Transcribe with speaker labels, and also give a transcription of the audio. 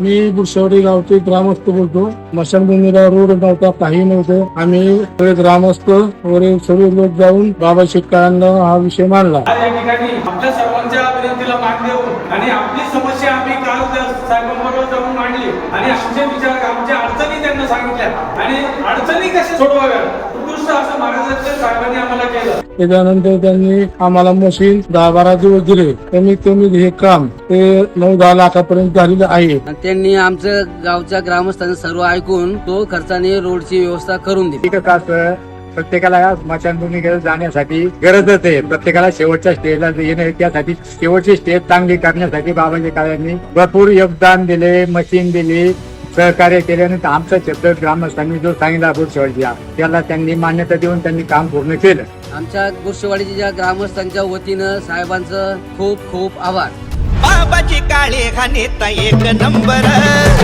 Speaker 1: मी बुरशेवाडी गावचे ग्रामस्थ बोलतो. मशानभूमीला रोड नव्हता काही नव्हतं. आम्ही सगळे ग्रामस्थ वगैरे सर्व लोक जाऊन बाबा शेतकऱ्यांना हा विषय मांडला.
Speaker 2: या ठिकाणी आपल्या सर्वांच्या विनंतीला मान देऊन आणि आपली समस्या आम्ही काल साहेबांबरोबर जाऊन मांडली. आणि आमचे विचार आमच्या अडचणी त्यांना सांगितल्या. आणि अडचणी कशा सोडवाव्या उत्कृष्ट असं मार्गदर्शन
Speaker 1: त्याच्यानंतर त्यांनी आम्हाला मशीन दहा बारा दिवस दिले. कमीत कमी हे काम ते नऊ दहा लाखापर्यंत झालेलं आहे.
Speaker 3: आणि त्यांनी आमचं गावच्या ग्रामस्थांनी सर्व ऐकून तो खर्चाने रोडची व्यवस्था करून दिली.
Speaker 4: प्रत्येकाला स्मशानभूमीकडे जाण्यासाठी गरजच आहे. प्रत्येकाला शेवटच्या स्टेजला येणे त्यासाठी शेवटची स्टेज चांगली करण्यासाठी बाबाजी काळ्यांनी भरपूर योगदान दिले मशीन दिली. सहकार्य केल्यानंतर आमचा शब्द ग्रामस्थांनी जो सांगितला बुरशेवाडीला त्याला त्यांनी मान्यता देऊन त्यांनी काम पूर्ण केलं.
Speaker 3: आमच्या गुरशेवाडीच्या ग्रामस्थांच्या वतीनं साहेबांचं खूप खूप आभार.
Speaker 5: बाबाची काळे घाणीत एक नंबर.